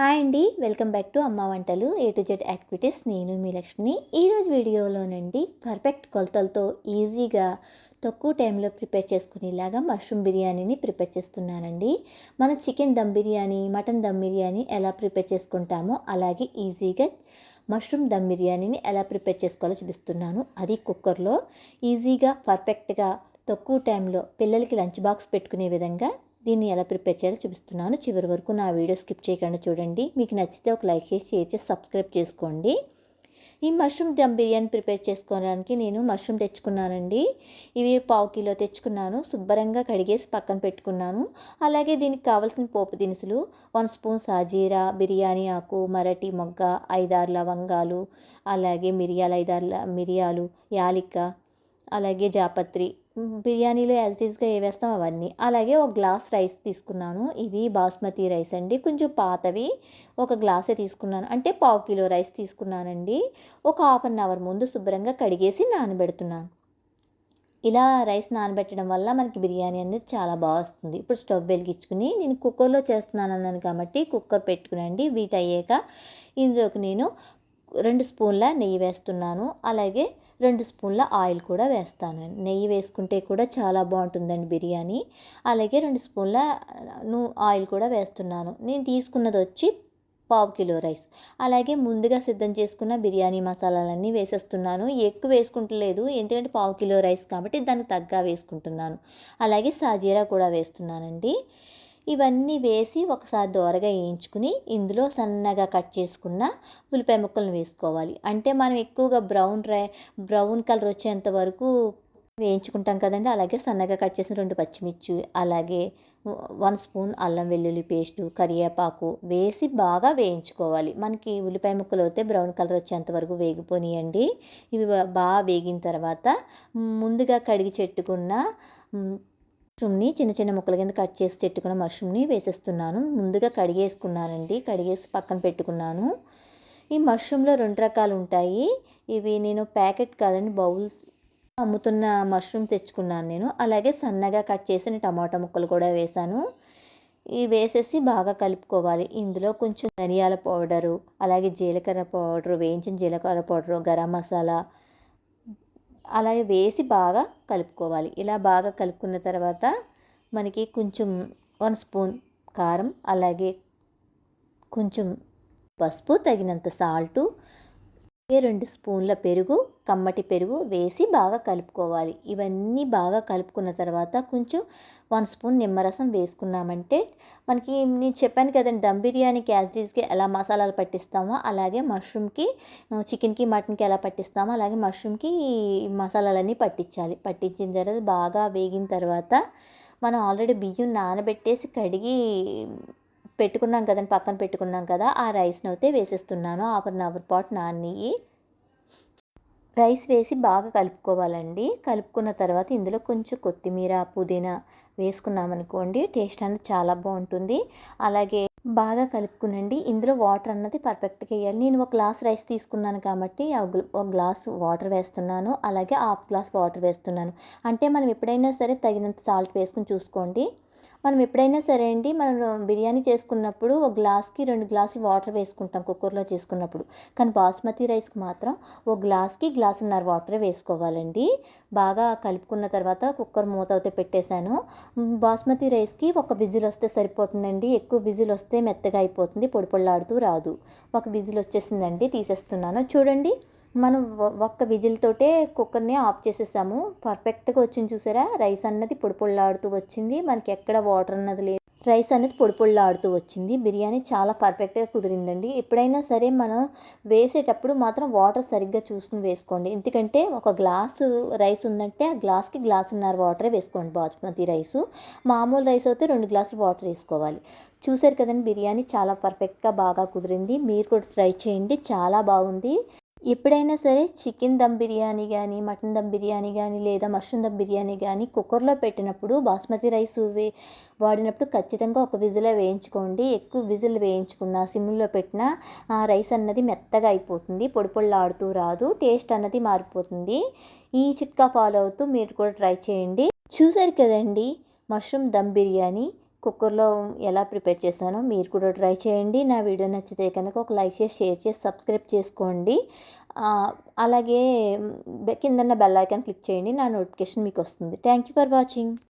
Hi అండి. Welcome back to అమ్మ వంటలు. ఏ టు జెడ్ యాక్టివిటీస్ నేను మీ లక్ష్మి ఈరోజు వీడియోలోనండి పర్ఫెక్ట్ కొలతలతో ఈజీగా తక్కువ టైంలో ప్రిపేర్ చేసుకునేలాగా మష్రూమ్ బిర్యానీని ప్రిపేర్ చేస్తున్నానండి. మన చికెన్ దమ్ బిర్యానీ మటన్ దమ్ బిర్యానీ ఎలా ప్రిపేర్ చేసుకుంటామో అలాగే ఈజీగా మష్రూమ్ దమ్ బిర్యానీని ఎలా ప్రిపేర్ చేసుకోవాలో చూపిస్తున్నాను. అది కుక్కర్లో ఈజీగా పర్ఫెక్ట్గా తక్కువ టైంలో పిల్లలకి లంచ్ బాక్స్ పెట్టుకునే విధంగా దీన్ని ఎలా ప్రిపేర్ చేయాలో చూపిస్తున్నాను. చివరి వరకు నా వీడియో స్కిప్ చేయకుండా చూడండి. మీకు నచ్చితే ఒక లైక్ చేసి షేర్ చేసి సబ్స్క్రైబ్ చేసుకోండి. ఈ మష్రూమ్ దమ్ బిర్యానీ ప్రిపేర్ చేసుకోవడానికి నేను మష్రూమ్ తెచ్చుకున్నానండి. ఇవి పావు కిలో తెచ్చుకున్నాను. శుభ్రంగా కడిగేసి పక్కన పెట్టుకున్నాను. అలాగే దీనికి కావాల్సిన పోపు దినుసులు వన్ స్పూన్ సాజీరా బిర్యానీ ఆకు మరటి మొగ్గ ఐదారు లవంగాలు అలాగే మిరియాలు ఐదారు మిరియాలు యాలిక అలాగే జాపత్రి బిర్యానీలో యాజ్ ఈజ్గా ఏ వేస్తాం అవన్నీ. అలాగే ఒక గ్లాస్ రైస్ తీసుకున్నాను. ఇవి బాస్మతి రైస్ అండి. కొంచెం పాతవి. ఒక గ్లాసే తీసుకున్నాను. అంటే పావు కిలో రైస్ తీసుకున్నానండి. ఒక హాఫ్ అన్ అవర్ ముందు శుభ్రంగా కడిగేసి నానబెడుతున్నాను. ఇలా రైస్ నానబెట్టడం వల్ల మనకి బిర్యానీ అనేది చాలా బాగా వస్తుంది. ఇప్పుడు స్టవ్ వెలిగించుకుని నేను కుక్కర్లో చేస్తున్నాను అన్నాను కాబట్టి కుక్కర్ పెట్టుకునండి. వీటయ్యాక ఇందులోకి నేను రెండు స్పూన్ల నెయ్యి వేస్తున్నాను. అలాగే రెండు స్పూన్ల ఆయిల్ కూడా వేస్తాను. నెయ్యి వేసుకుంటే కూడా చాలా బాగుంటుందండి బిర్యానీ. అలాగే రెండు స్పూన్ల ఆయిల్ కూడా వేస్తున్నాను. నేను తీసుకున్నది వచ్చి పావు కిలో రైస్. అలాగే ముందుగా సిద్ధం చేసుకున్న బిర్యానీ మసాలాలన్నీ వేసేస్తున్నాను. ఎక్కువ వేసుకుంటలేదు ఎందుకంటే పావు కిలో రైస్ కాబట్టి దానికి తగ్గ వేసుకుంటున్నాను. అలాగే సాజీరా కూడా వేస్తున్నానండి. ఇవన్నీ వేసి ఒకసారి దోరగా వేయించుకుని ఇందులో సన్నగా కట్ చేసుకున్న ఉల్లిపాయ ముక్కలను వేసుకోవాలి. అంటే మనం ఎక్కువగా బ్రౌన్ రై బ్రౌన్ కలర్ వచ్చేంత వరకు వేయించుకుంటాం కదండి. అలాగే సన్నగా కట్ చేసిన రెండు పచ్చిమిర్చి అలాగే వన్ స్పూన్ అల్లం వెల్లుల్లి పేస్టు కరివేపాకు వేసి బాగా వేయించుకోవాలి. మనకి ఉల్లిపాయ ముక్కలు అయితే బ్రౌన్ కలర్ వచ్చేంత వరకు వేగిపోనియండి. ఇవి బాగా వేగిన తర్వాత ముందుగా కడిగి చెట్టుకున్న మష్రూమ్ని చిన్న చిన్న ముక్కల కింద కట్ చేసి పెట్టుకున్న మష్రూమ్ని వేసేస్తున్నాను. ముందుగా కడిగేసుకున్నానండి. కడిగేసి పక్కన పెట్టుకున్నాను. ఈ మష్రూమ్లో రెండు రకాలు ఉంటాయి. ఇవి నేను ప్యాకెట్ కాదండి బౌల్స్ అమ్ముతున్న మష్రూమ్ తెచ్చుకున్నాను నేను. అలాగే సన్నగా కట్ చేసిన టమాటా ముక్కలు కూడా వేశాను. ఇవి వేసేసి బాగా కలుపుకోవాలి. ఇందులో కొంచెం ధనియాల పౌడరు అలాగే జీలకర్ర పౌడరు వేయించిన జీలకర్ర పౌడరు గరం మసాలా అలాగే వేసి బాగా కలుపుకోవాలి. ఇలా బాగా కలుపుకున్న తర్వాత మనకి కొంచెం వన్ స్పూన్ కారం అలాగే కొంచెం పసుపు తగినంత సాల్టు రెండు స్పూన్ల పెరుగు కమ్మటి పెరుగు వేసి బాగా కలుపుకోవాలి. ఇవన్నీ బాగా కలుపుకున్న తర్వాత కొంచెం వన్ స్పూన్ నిమ్మరసం వేసుకున్నామంటే మనకి నేను చెప్పాను కదండి దమ్ బిర్యానీకి యాజ్టీస్కి ఎలా మసాలాలు పట్టిస్తామో అలాగే మష్రూమ్కి చికెన్కి మటన్కి ఎలా పట్టిస్తామో అలాగే మష్రూమ్కి మసాలాలన్నీ పట్టించాలి. పట్టించిన తర్వాత బాగా వేగిన తర్వాత మనం ఆల్రెడీ బియ్యం నానబెట్టేసి కడిగి పెట్టుకున్నాం కదండి పక్కన పెట్టుకున్నాం కదా ఆ రైస్ని అయితే వేసేస్తున్నాను. హాఫ్ అన్ అవర్ పాటు నాని రైస్ వేసి బాగా కలుపుకోవాలండి. కలుపుకున్న తర్వాత ఇందులో కొంచెం కొత్తిమీర పుదీనా వేసుకున్నామనుకోండి టేస్ట్ అనేది చాలా బాగుంటుంది. అలాగే బాగా కలుపుకునండి. ఇందులో వాటర్ అన్నది పర్ఫెక్ట్గా వేయాలి. నేను ఒక గ్లాస్ రైస్ తీసుకున్నాను కాబట్టి ఒక గ్లాస్ వాటర్ వేస్తున్నాను. అలాగే హాఫ్ గ్లాస్ వాటర్ వేస్తున్నాను. అంటే మనం ఎప్పుడైనా సరే తగినంత సాల్ట్ వేసుకుని చూసుకోండి. మనం ఎప్పుడైనా సరే అండి మనం బిర్యానీ చేసుకున్నప్పుడు ఒక గ్లాస్కి రెండు గ్లాసులు వాటర్ వేసుకుంటాం కుక్కర్లో చేసుకున్నప్పుడు. కానీ బాస్మతి రైస్కి మాత్రం ఒక గ్లాస్కి గ్లాసున్నర వాటర్ వేసుకోవాలండి. బాగా కలుపుకున్న తర్వాత కుక్కర్ మూత అయితే పెట్టేశాను. బాస్మతి రైస్కి ఒక విజిల్ వస్తే సరిపోతుందండి. ఎక్కువ విజిల్ వస్తే మెత్తగా అయిపోతుంది పొడి పొళ్ళాడుతూ రాదు. ఒక విజిల్ వచ్చేసిందండి తీసేస్తున్నాను. చూడండి. మనం ఒక్క విజిల్తోటే కుక్కర్ని ఆఫ్ చేసేసాము. పర్ఫెక్ట్గా వచ్చింది చూసారా? రైస్ అన్నది పొడిపొళ్ళాడుతూ వచ్చింది. మనకి ఎక్కడ వాటర్ అన్నది లేదు. రైస్ అనేది పొడిపొళ్ళాడుతూ వచ్చింది. బిర్యానీ చాలా పర్ఫెక్ట్గా కుదిరిందండి. ఎప్పుడైనా సరే మనం వేసేటప్పుడు మాత్రం వాటర్ సరిగ్గా చూసుకుని వేసుకోండి. ఎందుకంటే ఒక గ్లాసు రైస్ ఉందంటే ఆ గ్లాస్కి గ్లాసున్నర వాటర్ వేసుకోండి బాస్మతి రైసు. మామూలు రైస్ అయితే రెండు గ్లాసులు వాటర్ వేసుకోవాలి. చూసారు కదండి బిర్యానీ చాలా పర్ఫెక్ట్గా బాగా కుదిరింది. మీరు కూడా ట్రై చేయండి. చాలా బాగుంది. ఎప్పుడైనా సరే చికెన్ దమ్ బిర్యానీ కానీ మటన్ దమ్ బిర్యానీ కానీ లేదా మష్రూమ్ దమ్ బిర్యానీ కానీ కుక్కర్లో పెట్టినప్పుడు బాస్మతి రైస్ వే వాడినప్పుడు ఖచ్చితంగా ఒక విజిల్ వేయించుకోండి. ఎక్కువ విజిల్ వేయించుకున్న సిమ్లో పెట్టిన ఆ రైస్ అన్నది మెత్తగా అయిపోతుంది. పొడి ఆడుతూ రాదు. టేస్ట్ అన్నది మారిపోతుంది. ఈ చిట్కా ఫాలో అవుతూ మీరు కూడా ట్రై చేయండి. చూసారు కదండి మష్రూమ్ దమ్ బిర్యానీ కుక్కర్లో ఎలా ప్రిపేర్ చేశానో మీరు కూడా ట్రై చేయండి. నా వీడియో నచ్చితే కనుక ఒక లైక్ చేసి షేర్ చేసి సబ్స్క్రైబ్ చేసుకోండి. అలాగే కిందన్న బెల్ ఐకాన్ క్లిక్ చేయండి. నా నోటిఫికేషన్ మీకు వస్తుంది. Thank you for watching.